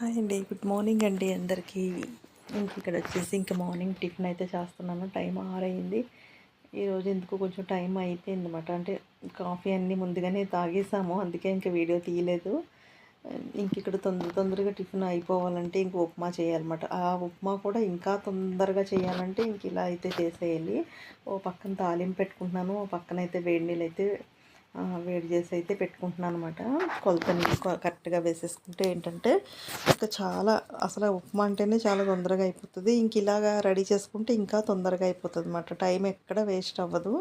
Hi అండి. Good morning అండి అందరికీ. ఇంక ఇక్కడ వచ్చేసి ఇంకా మార్నింగ్ టిఫిన్ అయితే చేస్తున్నాను. టైం ఆరైంది. ఈరోజు ఎందుకు కొంచెం టైం అయిపోయింది అనమాట అంటే కాఫీ అన్నీ ముందుగానే తాగేసాము. అందుకే ఇంకా వీడియో తీయలేదు. ఇంక ఇక్కడ తొందర తొందరగా టిఫిన్ అయిపోవాలంటే ఇంక ఉప్మా చేయాలన్నమాట. ఆ ఉప్మా కూడా ఇంకా తొందరగా చేయాలంటే ఇంక ఇలా అయితే చేసేయాలి. ఓ పక్కన తాలింపు పెట్టుకుంటున్నాను. ఓ పక్కన అయితే వేడి నీళ్ళు అయితే వేడి చేసి అయితే పెట్టుకుంటున్నాను అనమాట కొలతని కరెక్ట్గా వేసేసుకుంటే ఏంటంటే ఇంకా చాలా అసలు ఉప్మా అంటేనే చాలా తొందరగా అయిపోతుంది. ఇంక ఇలాగా రెడీ చేసుకుంటే ఇంకా తొందరగా అయిపోతుంది అనమాట టైం ఎక్కడ వేస్ట్ అవ్వదు.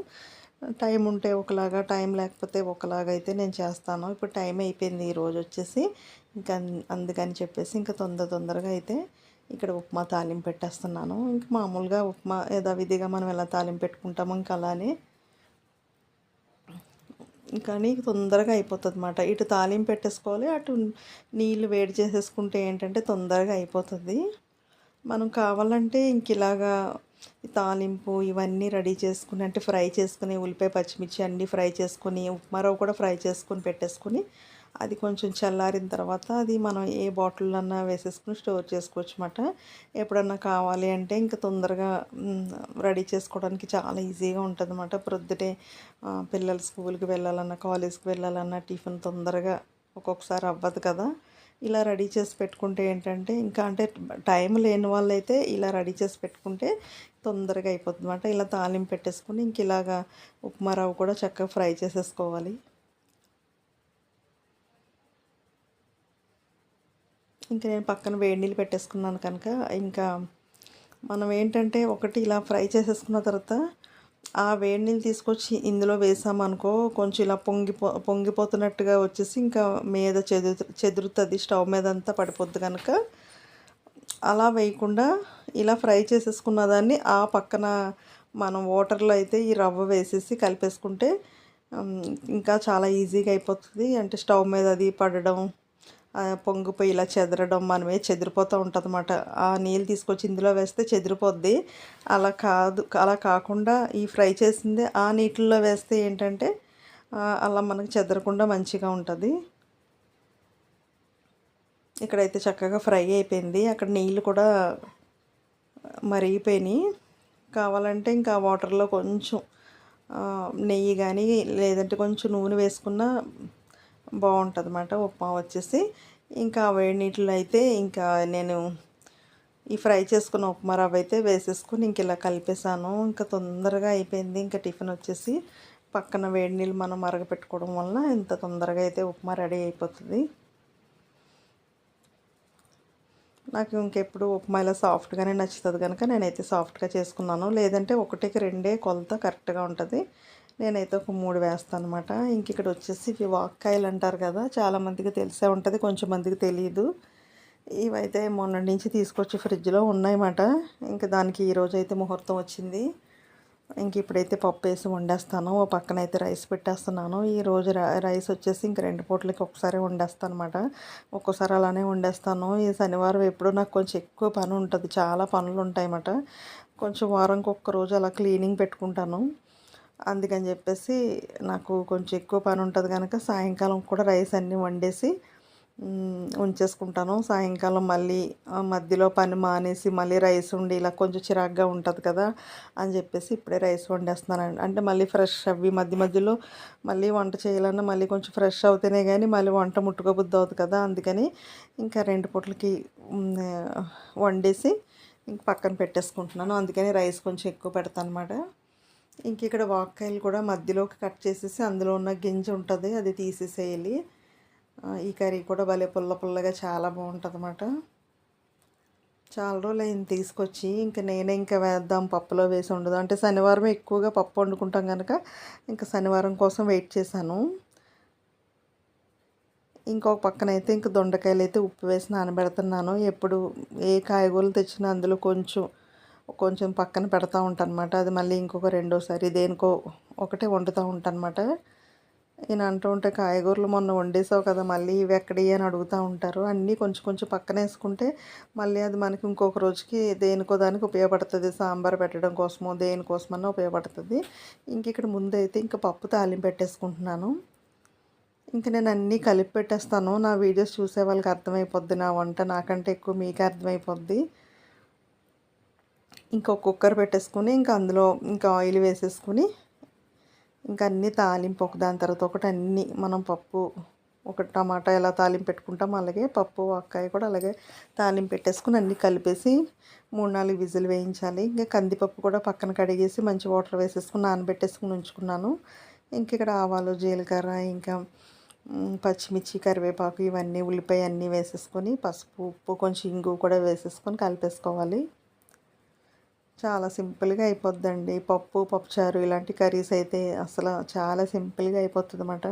టైం ఉంటే ఒకలాగా టైం లేకపోతే ఒకలాగా అయితే నేను చేస్తాను. ఇప్పుడు టైం అయిపోయింది ఈరోజు వచ్చేసి. ఇంకా అన్- అందుకని చెప్పేసి ఇంకా తొందర తొందరగా అయితే ఇక్కడ ఉప్మా తాలింపు పెట్టేస్తున్నాను. ఇంకా మామూలుగా ఉప్మా యథావిధిగా మనం ఎలా తాలింపు పెట్టుకుంటామో ఇంకా అలానే కానీ తొందరగా అయిపోతుంది అనమాట ఇటు తాలింపు పెట్టేసుకోవాలి అటు నీళ్ళు వేడి చేసేసుకుంటే ఏంటంటే తొందరగా అయిపోతుంది. మనం కావాలంటే ఇంక ఇలాగా తాలింపు ఇవన్నీ రెడీ చేసుకుని అంటే ఫ్రై చేసుకుని ఉల్లిపాయ పచ్చిమిర్చి అన్నీ ఫ్రై చేసుకొని ఉప్మా రవ్వ కూడా ఫ్రై చేసుకొని పెట్టేసుకొని అది కొంచెం చల్లారిన తర్వాత అది మనం ఏ బాటిల్ అన్నా వేసేసుకుని స్టోర్ చేసుకోవచ్చు అనమాట ఎప్పుడన్నా కావాలి అంటే ఇంకా తొందరగా రెడీ చేసుకోవడానికి చాలా ఈజీగా ఉంటుంది అనమాట ప్రొద్దుటే పిల్లలు స్కూల్కి వెళ్ళాలన్నా కాలేజ్కి వెళ్ళాలన్నా టిఫిన్ తొందరగా ఒక్కొక్కసారి అవ్వదు కదా. ఇలా రెడీ చేసి పెట్టుకుంటే ఏంటంటే ఇంకా అంటే టైం లేని వాళ్ళైతే ఇలా రెడీ చేసి పెట్టుకుంటే తొందరగా అయిపోతుంది అనమాట ఇలా తాలింపు పెట్టేసుకుని ఇంక ఇలాగా ఉప్మా రవ్వ కూడా చక్కగా ఫ్రై చేసేసుకోవాలి. ఇంకా నేను పక్కన వేడి నీళ్ళు పెట్టేసుకున్నాను కనుక. ఇంకా మనం ఏంటంటే ఒకటి ఇలా ఫ్రై చేసేసుకున్న తర్వాత ఆ వేడి నీళ్ళు తీసుకొచ్చి ఇందులో వేసామనుకో కొంచెం ఇలా పొంగిపో పొంగిపోతున్నట్టుగా వచ్చేసి ఇంకా మీద చెదురు చెదురుతుంది స్టవ్ మీద అంతా పడిపోద్ది కనుక. అలా వేయకుండా ఇలా ఫ్రై చేసేసుకున్న దాన్ని ఆ పక్కన మనం వాటర్లో అయితే ఈ రవ్వ వేసేసి కలిపేసుకుంటే ఇంకా చాలా ఈజీగా అయిపోతుంది. అంటే స్టవ్ మీద అది పడడం పొంగిపోయి ఇలా చెదరడం మనమే చెదిరిపోతూ ఉంటుందన్నమాట. ఆ నీళ్ళు తీసుకొచ్చి ఇందులో వేస్తే చెదిరిపోద్ది. అలా కాదు అలా కాకుండా ఈ ఫ్రై చేసింది ఆ నీటిల్లో వేస్తే ఏంటంటే అలా మనకు చెదరకుండా మంచిగా ఉంటుంది. ఇక్కడైతే చక్కగా ఫ్రై అయిపోయింది. అక్కడ నీళ్ళు కూడా మరిగిపోయినాయి. కావాలంటే ఇంకా వాటర్లో కొంచెం నెయ్యి కానీ లేదంటే కొంచెం నూనె వేసుకున్న బాగుంటుంది అన్నమాట ఉప్మా వచ్చేసి ఇంకా ఆ వేడి నీటిలో అయితే ఇంకా నేను ఈ ఫ్రై చేసుకున్న ఉప్మా రవ్వ అయితే వేసేసుకుని ఇంక ఇలా కలిపేసాను ఇంకా తొందరగా అయిపోయింది. ఇంకా టిఫిన్ వచ్చేసి పక్కన వేడి నీళ్ళు మనం మరగపెట్టుకోవడం వల్ల ఇంత తొందరగా అయితే ఉప్మా రెడీ అయిపోతుంది. నాకు ఇంకెప్పుడు ఉప్మా ఇలా సాఫ్ట్గానే నచ్చుతుంది కనుక నేనైతే సాఫ్ట్గా చేసుకున్నాను. లేదంటే ఒకటికి రెండే కొలత కరెక్ట్గా ఉంటుంది. నేనైతే ఒక మూడు వేస్తాను అనమాట ఇంక ఇక్కడ వచ్చేసి ఇవి వాక్కాయలు అంటారు కదా చాలామందికి తెలిసే ఉంటుంది కొంచెం మందికి తెలియదు ఇవైతే మొన్నటి నుంచి తీసుకొచ్చి ఫ్రిడ్జ్లో ఉన్నాయన్నమాట. ఇంకా దానికి ఈరోజు అయితే ముహూర్తం వచ్చింది. ఇంక ఇప్పుడైతే పప్పు వేసి వండేస్తాను. ఓ పక్కన అయితే రైస్ పెట్టేస్తున్నాను. ఈ రోజు రైస్ వచ్చేసి ఇంక రెండు పూటలకి ఒకసారి వండేస్తాను అనమాట ఒక్కోసారి అలానే వండేస్తాను. ఈ శనివారం ఎప్పుడూ నాకు కొంచెం ఎక్కువ పని ఉంటుంది చాలా పనులు ఉంటాయన్నమాట. కొంచెం వారంకి ఒక్క రోజు అలా క్లీనింగ్ పెట్టుకుంటాను. అందుకని చెప్పేసి నాకు కొంచెం ఎక్కువ పని ఉంటుంది కనుక సాయంకాలం కూడా రైస్ అన్నీ వండేసి ఉంచేసుకుంటాను. సాయంకాలం మళ్ళీ మధ్యలో పని మానేసి మళ్ళీ రైస్ ఉండి ఇలా కొంచెం చిరాగ్గా ఉంటుంది కదా అని చెప్పేసి ఇప్పుడే రైస్ వండేస్తున్నాను. అంటే మళ్ళీ ఫ్రెష్ అవి మధ్య మధ్యలో మళ్ళీ వంట చేయాలన్నా మళ్ళీ కొంచెం ఫ్రెష్ అవుతేనే కానీ మళ్ళీ వంట ముట్టుకోబుద్ది అవుతుంది కదా అందుకని ఇంకా రెండు పూటలకి వండేసి ఇంక పక్కన పెట్టేసుకుంటున్నాను. అందుకని రైస్ కొంచెం ఎక్కువ పెడతాను అనమాట ఇంక ఇక్కడ వాక్కాయలు కూడా మధ్యలోకి కట్ చేసేసి అందులో ఉన్న గింజ ఉంటుంది అది తీసేసేయాలి. ఈ కర్రీ కూడా భలే పుల్ల పుల్లగా చాలా బాగుంటుంది అన్నమాట చాలా రోజులు అయింది తీసుకొచ్చి ఇంకా నేనే ఇంకా వేద్దాం పప్పులో వేసి ఉండదు అంటే శనివారం ఎక్కువగా పప్పు వండుకుంటాం కనుక ఇంకా శనివారం కోసం వెయిట్ చేశాను. ఇంకొక పక్కన అయితే ఇంకా దొండకాయలు అయితే ఉప్పు వేసి నానబెడుతున్నాను. ఎప్పుడు ఏ కాయగూరలు తెచ్చినా అందులో కొంచెం కొంచెం పక్కన పెడతా ఉంటానమాట. అది మళ్ళీ ఇంకొక రెండోసారి దేనికో ఒకటే వండుతూ ఉంటానమాట. ఈయన అంటూ ఉంటే కాయగూరలు మొన్న వండేసావు కదా మళ్ళీ ఇవి ఎక్కడి అని అడుగుతూ ఉంటారు. అన్నీ కొంచెం కొంచెం పక్కన వేసుకుంటే మళ్ళీ అది మనకి ఇంకొక రోజుకి దేనికో దానికి ఉపయోగపడుతుంది. సాంబార్ పెట్టడం కోసమో దేనికోసమన్నా ఉపయోగపడుతుంది. ఇంక ఇక్కడ ముందైతే ఇంకా పప్పు తాలింపు పెట్టేసుకుంటున్నాను. ఇంకా నేను అన్నీ కలిపి పెట్టేస్తాను. నా వీడియోస్ చూసే వాళ్ళకి అర్థమైపోద్ది. నా వంట నాకంటే ఎక్కువ మీకు అర్థమైపోద్ది. ఇంకా కుక్కర్ పెట్టేసుకుని ఇంకా అందులో ఇంకా ఆయిల్ వేసేసుకుని ఇంకా అన్నీ తాలింపు ఒక దాని తర్వాత ఒకటి అన్నీ మనం పప్పు ఒక టమాటా ఎలా తాలింపు పెట్టుకుంటాం అలాగే పప్పు అక్కాయ కూడా అలాగే తాలింపు పెట్టేసుకుని అన్నీ కలిపేసి మూడు నాలుగు విజిల్ వేయించాలి. ఇంకా కందిపప్పు కూడా పక్కన కడిగేసి మంచి వాటర్ వేసేసుకుని నానబెట్టేసుకుని ఉంచుకున్నాను. ఇంక ఇక్కడ ఆవాలు జీలకర్ర ఇంకా పచ్చిమిర్చి కరివేపాకు ఇవన్నీ ఉల్లిపాయ అన్నీ వేసేసుకొని పసుపు ఉప్పు కొంచెం ఇంగు కూడా వేసేసుకొని కలిపేసుకోవాలి. చాలా సింపుల్గా అయిపోద్దండి. పప్పు పప్పుచారు ఇలాంటి కర్రీస్ అయితే అసలు చాలా సింపుల్గా అయిపోతుంది అన్నమాట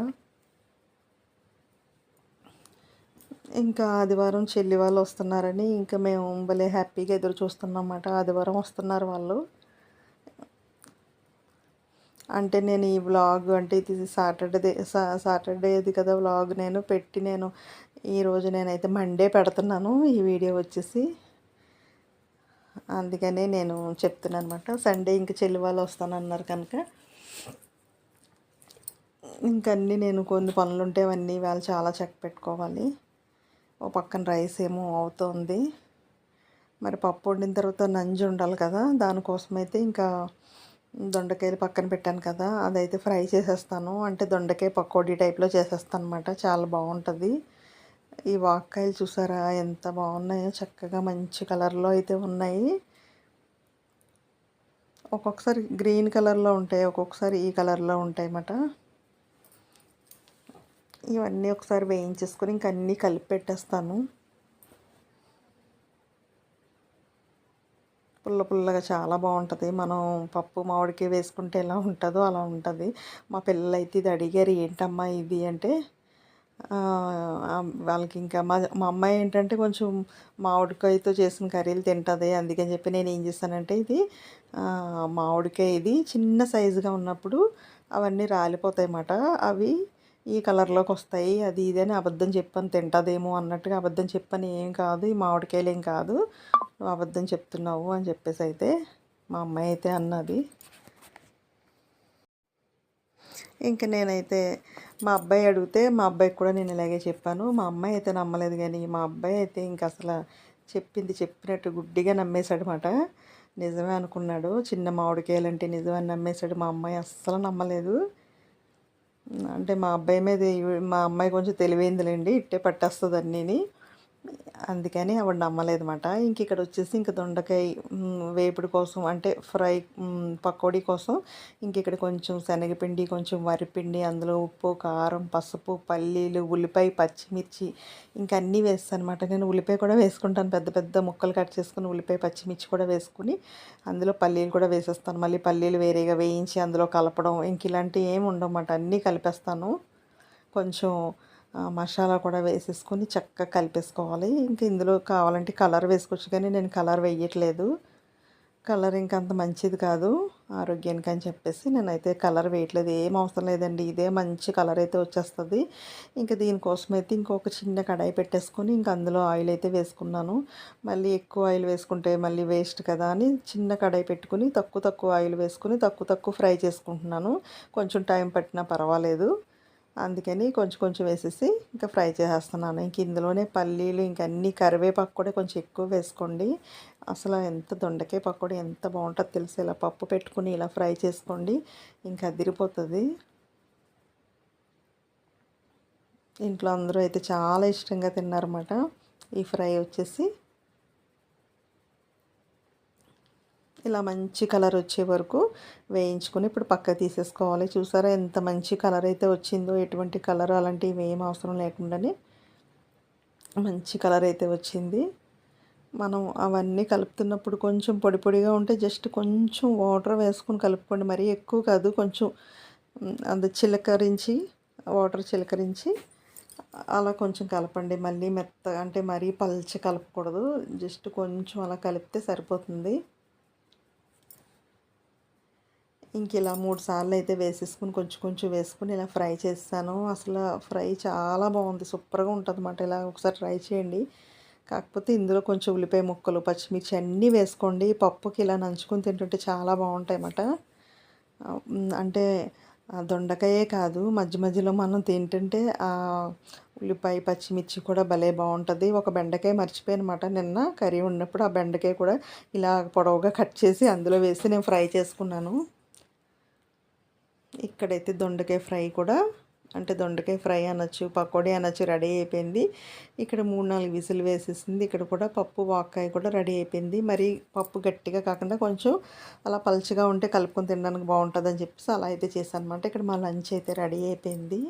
ఇంకా ఆదివారం చెల్లి వాళ్ళు వస్తున్నారని ఇంకా మేము భలే హ్యాపీగా ఎదురు చూస్తున్నాం అన్నమాట ఆదివారం వస్తున్నారు వాళ్ళు. అంటే నేను ఈ వ్లాగ్ అంటే ఇది సాటర్డే సాటర్డేది కదా వ్లాగ్ నేను పెట్టి నేను ఈరోజు నేనైతే మండే పెడుతున్నాను. ఈ వీడియో వచ్చేసి అందుకనే నేను చెప్తున్నాను అనమాట సండే ఇంక చెల్లి వాళ్ళు వస్తానన్నారు కనుక. ఇంకన్నీ నేను కొన్ని పనులు ఉంటే అవన్నీ వాళ్ళు చాలా చెక్క పెట్టుకోవాలి. ఓ పక్కన రైస్ ఏమో అవుతుంది. మరి పప్పు వండిన తర్వాత నంజు ఉండాలి కదా. దానికోసం అయితే ఇంకా దొండకాయలు పక్కన పెట్టాను కదా. అదైతే ఫ్రై చేసేస్తాను. అంటే దొండకాయ పకోడీ టైప్లో చేసేస్తాను అనమాట చాలా బాగుంటుంది. ఈ వాక్కాయలు చూసారా? ఎంత బాగున్నాయో చక్కగా మంచి కలర్లో అయితే ఉన్నాయి. ఒక్కొక్కసారి గ్రీన్ కలర్లో ఉంటాయి ఒక్కొక్కసారి ఈ కలర్లో ఉంటాయి అన్నమాట ఇవన్నీ ఒకసారి వేయించేసుకొని ఇంక అన్నీ కలిపి పెట్టేస్తాను పుల్ల పుల్లగా చాలా బాగుంటుంది. మనం పప్పు మామిడికి వేసుకుంటే ఎలా ఉంటుందో అలా ఉంటుంది. మా పిల్లలు అయితే ఇది అడిగారు ఏంటమ్మా ఇది? అంటే వాళ్ళకి ఇంకా మా మా అమ్మాయి ఏంటంటే కొంచెం మామిడికాయతో చేసిన కర్రీలు తింటుంది. అందుకని చెప్పి నేను ఏం చేస్తానంటే ఇది మామిడికాయ ఇది చిన్న సైజుగా ఉన్నప్పుడు అవన్నీ రాలిపోతాయి అన్నమాట అవి ఈ కలర్లోకి వస్తాయి. అది ఇది అని అబద్ధం చెప్పని తింటుందేమో అన్నట్టుగా అబద్ధం చెప్పని ఏం కాదు. ఈ మామిడికాయలు ఏం కాదు. అబద్ధం చెప్తున్నావు అని చెప్పేసి అయితే మా అమ్మాయి అయితే అన్నది. ఇంక నేనైతే మా అబ్బాయి అడిగితే మా అబ్బాయికి కూడా నేను ఇలాగే చెప్పాను. మా అమ్మాయి అయితే నమ్మలేదు కానీ మా అబ్బాయి అయితే ఇంక అసలు చెప్పింది చెప్పినట్టు గుడ్డిగా నమ్మేశాడనమాట నిజమే అనుకున్నాడు. చిన్న మామిడికాయలు అంటే నిజమని నమ్మేశాడు. మా అమ్మాయి అస్సలు నమ్మలేదు. అంటే మా అబ్బాయి మీద మా అమ్మాయి కొంచెం తెలివైందిలేండి. ఇట్టే పట్టేస్తుంది అన్నీని. అందుకని ఆవిడ నమ్మలేదన్నమాట. ఇంక ఇక్కడ వచ్చేసి ఇంక దొండకాయ వేపుడు కోసం అంటే ఫ్రై పకోడీ కోసం ఇంక ఇక్కడ కొంచెం శనగపిండి కొంచెం వరిపిండి అందులో ఉప్పు కారం పసుపు పల్లీలు ఉల్లిపాయ పచ్చిమిర్చి ఇంకా అన్నీ వేస్తాను అనమాట నేను ఉల్లిపాయ కూడా వేసుకుంటాను. పెద్ద పెద్ద ముక్కలు కట్ చేసుకుని ఉల్లిపాయ పచ్చిమిర్చి కూడా వేసుకుని అందులో పల్లీలు కూడా వేసేస్తాను. మళ్ళీ పల్లీలు వేరేగా వేయించి అందులో కలపడం ఇంక ఇలాంటివి ఏమి ఉండవన్నమాట అన్నీ కలిపేస్తాను. కొంచెం మసాలా కూడా వేసేసుకొని చక్కగా కలిపేసుకోవాలి. ఇంకా ఇందులో కావాలంటే కలర్ వేసుకోవచ్చు కానీ నేను కలర్ వేయట్లేదు. కలర్ ఇంకా అంత మంచిది కాదు ఆరోగ్యానికి అని చెప్పేసి నేనైతే కలర్ వేయట్లేదు. ఏం అవసరం లేదండి ఇదే మంచి కలర్ అయితే వచ్చేస్తుంది. ఇంకా దీనికోసం అయితే ఇంకొక చిన్న కడాయి పెట్టేసుకొని ఇంకా అందులో ఆయిల్ అయితే వేసుకున్నాను. మళ్ళీ ఎక్కువ ఆయిల్ వేసుకుంటే మళ్ళీ వేస్ట్ కదా అని చిన్న కడాయి పెట్టుకుని తక్కువ తక్కువ ఆయిల్ వేసుకుని తక్కువ తక్కువ ఫ్రై చేసుకుంటున్నాను. కొంచెం టైం పట్టినా పర్వాలేదు. అందుకని కొంచెం కొంచెం వేసేసి ఇంకా ఫ్రై చేసేస్తున్నాను. ఇంక ఇందులోనే పల్లీలు ఇంక అన్ని కరివేపాకు కూడా కొంచెం ఎక్కువ వేసుకోండి. అసలు ఎంత దొండకాయ పకోడీ ఎంత బాగుంటుందో తెలుసు? ఇలా పప్పు పెట్టుకుని ఇలా ఫ్రై చేసుకోండి ఇంకా అదిరిపోతుంది. ఇంట్లో అందరూ అయితే చాలా ఇష్టంగా తిన్నారన్నమాట. ఈ ఫ్రై వచ్చేసి ఇలా మంచి కలర్ వచ్చే వరకు వేయించుకొని ఇప్పుడు పక్క తీసేసుకోవాలి. చూసారా ఎంత మంచి కలర్ అయితే వచ్చిందో ఎటువంటి కలర్ అలాంటివి ఏం అవసరం లేకుండానే మంచి కలర్ అయితే వచ్చింది. మనం అవన్నీ కలుపుతున్నప్పుడు కొంచెం పొడి పొడిగా ఉంటే జస్ట్ కొంచెం వాటర్ వేసుకొని కలుపుకోండి. మరీ ఎక్కువ కాదు కొంచెం అంత చిలకరించి వాటర్ చిలకరించి అలా కొంచెం కలపండి. మళ్ళీ మెత్త అంటే మరీ పల్చి కలపకూడదు. జస్ట్ కొంచెం అలా కలిపితే సరిపోతుంది. ఇంక ఇలా మూడు సార్లు అయితే వేసేసుకుని కొంచెం కొంచెం వేసుకుని ఇలా ఫ్రై చేస్తాను. అసలు ఫ్రై చాలా బాగుంది. సూపర్గా ఉంటుంది అన్నమాట. ఇలా ఒకసారి ట్రై చేయండి. కాకపోతే ఇందులో కొంచెం ఉల్లిపాయ ముక్కలు పచ్చిమిర్చి అన్నీ వేసుకోండి. పప్పుకి ఇలా నంచుకొని తింటుంటే చాలా బాగుంటాయి అన్నమాట. అంటే దొండకాయే కాదు. మధ్య మధ్యలో మనం తింటుంటే ఆ ఉల్లిపాయ పచ్చిమిర్చి కూడా భలే బాగుంటుంది. ఒక బెండకాయ మర్చిపోయానమాట నిన్న కర్రీ ఉన్నప్పుడు ఆ బెండకాయ కూడా ఇలా పొడవుగా కట్ చేసి అందులో వేసి నేను ఫ్రై చేసుకున్నాను. ఇక్కడైతే దొండకాయ ఫ్రై కూడా అంటే దొండకాయ ఫ్రై అనొచ్చు పకోడీ అనొచ్చు రెడీ అయిపోయింది. ఇక్కడ మూడు నాలుగు విసులు వేసేసింది. ఇక్కడ కూడా పప్పు వాక్కాయ కూడా రెడీ అయిపోయింది. మరి పప్పు గట్టిగా కాకుండా కొంచెం అలా పలుచగా ఉంటే కలుపుకొని తినడానికి బాగుంటుంది అని చెప్పేసి అలా అయితే చేశాను అనమాట ఇక్కడ మా లంచ్ అయితే రెడీ అయిపోయింది.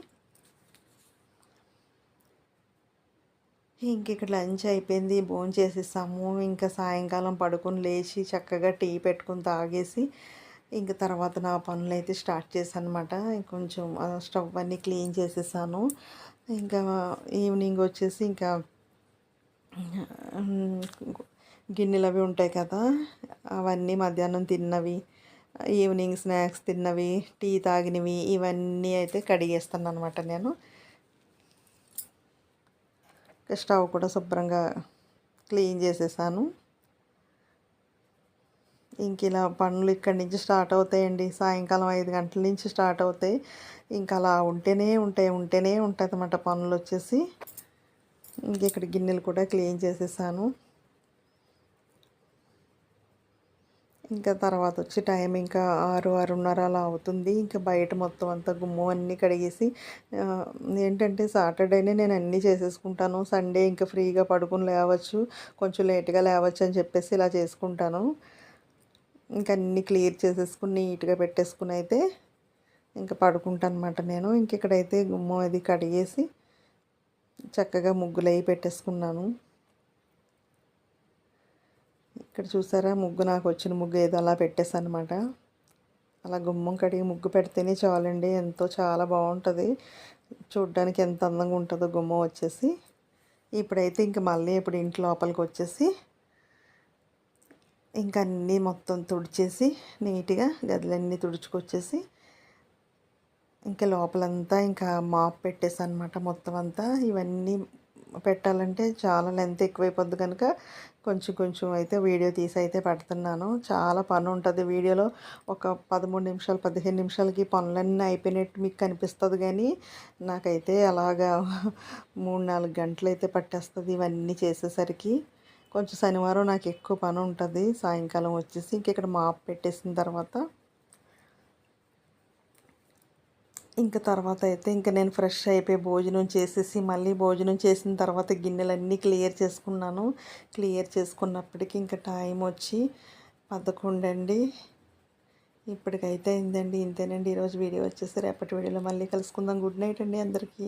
ఇంక ఇక్కడ లంచ్ అయిపోయింది. భోజనం చేసేసాము ఇంకా సాయంకాలం పడుకొని లేచి చక్కగా టీ పెట్టుకుని తాగేసి ఇంక తర్వాత నా పనులు అయితే స్టార్ట్ చేశాను అనమాట కొంచెం స్టవ్ అన్నీ క్లీన్ చేసేసాను. ఇంకా ఈవినింగ్ వచ్చేసి ఇంకా గిన్నెలు అవి ఉంటాయి కదా అవన్నీ మధ్యాహ్నం తిన్నవి ఈవినింగ్ స్నాక్స్ తిన్నవి టీ తాగినవి ఇవన్నీ అయితే కడిగేస్తాను అనమాట నేను స్టవ్ కూడా శుభ్రంగా క్లీన్ చేసేసాను. ఇంక ఇలా పనులు ఇక్కడి నుంచి స్టార్ట్ అవుతాయండి. సాయంకాలం ఐదు గంటల నుంచి స్టార్ట్ అవుతాయి. ఇంకా అలా ఉంటేనే ఉంటాయి ఉంటేనే ఉంటుంది అన్నమాట పనులు వచ్చేసి. ఇంక ఇక్కడ గిన్నెలు కూడా క్లీన్ చేసేసాను. ఇంకా తర్వాత వచ్చి టైం ఇంకా ఆరు ఆరున్నర అలా అవుతుంది. ఇంకా బయట మొత్తం అంతా గుమ్ము అన్నీ కడిగేసి ఏంటంటే సాటర్డేనే నేను అన్నీ చేసేసుకుంటాను. సండే ఇంకా ఫ్రీగా పడుకుని లేవచ్చు కొంచెం లేట్గా లేవచ్చు అని చెప్పేసి ఇలా చేసుకుంటాను. ఇంకా అన్నీ క్లియర్ చేసేసుకుని నీట్గా పెట్టేసుకుని అయితే ఇంకా పడుకుంటాను అనమాట నేను. ఇంక ఇక్కడైతే గుమ్మం అది కడిగేసి చక్కగా ముగ్గులు అవి పెట్టేసుకున్నాను. ఇక్కడ చూసారా? ముగ్గు నాకు వచ్చిన ముగ్గు ఏదో అలా పెట్టేసాను అనమాట అలా గుమ్మం కడిగి ముగ్గు పెడితేనే చాలండి. ఎంతో చాలా బాగుంటుంది. చూడ్డానికి ఎంత అందంగా ఉంటుందో గుమ్మం వచ్చేసి. ఇప్పుడైతే ఇంక మళ్ళీ ఇప్పుడు ఇంటి లోపలికి వచ్చేసి ఇంకా అన్నీ మొత్తం తుడిచేసి నీట్గా గదులన్నీ తుడుచుకొచ్చేసి ఇంకా లోపలంతా ఇంకా మాప్ పెట్టేసి అనమాట మొత్తం అంతా. ఇవన్నీ పెట్టాలంటే చాలా లెంత్ ఎక్కువైపోద్ది కనుక కొంచెం కొంచెం అయితే వీడియో తీసి అయితే పెడుతున్నాను. చాలా పని ఉంటుంది వీడియోలో. ఒక పదమూడు నిమిషాలు పదిహేను నిమిషాలకి పనులన్నీ అయిపోయినట్టు మీకు కనిపిస్తుంది కానీ నాకైతే అలాగా మూడు నాలుగు గంటలు అయితే పట్టేస్తుంది ఇవన్నీ చేసేసరికి. కొంచెం శనివారం నాకు ఎక్కువ పని ఉంటుంది. సాయంకాలం వచ్చేసి ఇంక ఇక్కడ మాప్ పెట్టేసిన తర్వాత ఇంకా తర్వాత అయితే ఇంకా నేను ఫ్రెష్ అయిపోయి భోజనం చేసేసి మళ్ళీ భోజనం చేసిన తర్వాత గిన్నెలన్నీ క్లియర్ చేసుకున్నాను. క్లియర్ చేసుకున్నప్పటికీ ఇంకా టైం వచ్చి పదకొండండి. ఇప్పటికైతే అయిందండి. ఇంతేనండి. ఈరోజు వీడియో వచ్చేసి రేపటి వీడియోలో మళ్ళీ కలుసుకుందాం. గుడ్ నైట్ అండి అందరికీ.